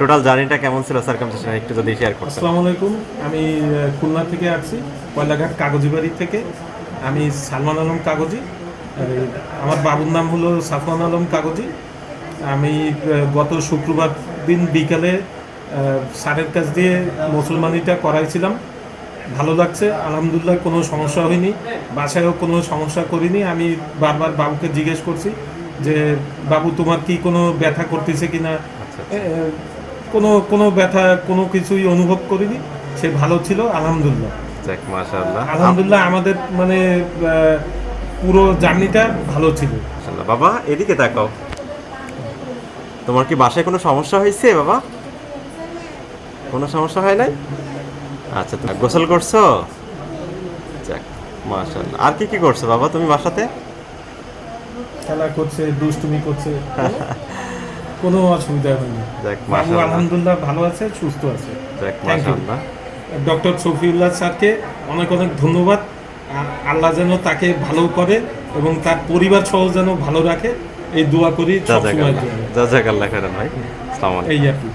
Total জার্নিটা কেমন ছিল সার্কামসিশন একটু যদি শেয়ার করতেন। আসসালামু আলাইকুম। আমি খুলনা থেকে আসছি কয়লাঘাট কাগজি বাড়ি থেকে। আমি সালমান আলম কাগজি আমার বাবুর নাম হলো সাফমান আলম কাগজি। আমি গত শুক্রবার দিন বিকালে আহ, স্যারের কাছ দিয়ে মুসলমানিটা করাইছিলাম। ভালো লাগছে আলহামদুলিল্লাহ কোনো সমস্যা হয়নি বাসায়ও কোনো সমস্যা করিনি। আমি বারবার বাবুকে জিজ্ঞেস করছি যে বাবু তোমার কি কোনো ব্যথা করতেছে কিনা? আচ্ছা। এ, কোনো কোনো ব্যথা কোনো কিছুই অনুভব করিনি। সে ভালো ছিল আলহামদুলিল্লাহ। যাক মাশাআল্লাহ। আলহামদুলিল্লাহ আমাদের মানে পুরো জার্নিটা ভালো ছিল। বাবা এদিকে তাকাও। তোমার কি বাসায় কোনো সমস্যা হয়েছে বাবা? কোনো সমস্যা হয় নাই? আচ্ছা তুমি গোসল করছ? যাক মাশাআল্লাহ। আর কি কি করছ বাবা তুমি বাসাতে? খেলা করছে দুষ্টুমি করছে। কোনো অসুবিধা হয়নি। বাবু আলহামদুলিল্লাহ ভালো আছে সুস্থ আছে. ডক্টর শফিউল্লাহ স্যারকে অনেক অনেক ধন্যবাদ। আল্লাহ যেন তাকে ভালো করে এবং তার পরিবার সহ যেন ভালো রাখে। এই দোয়া করি ভাই। এই আর কি।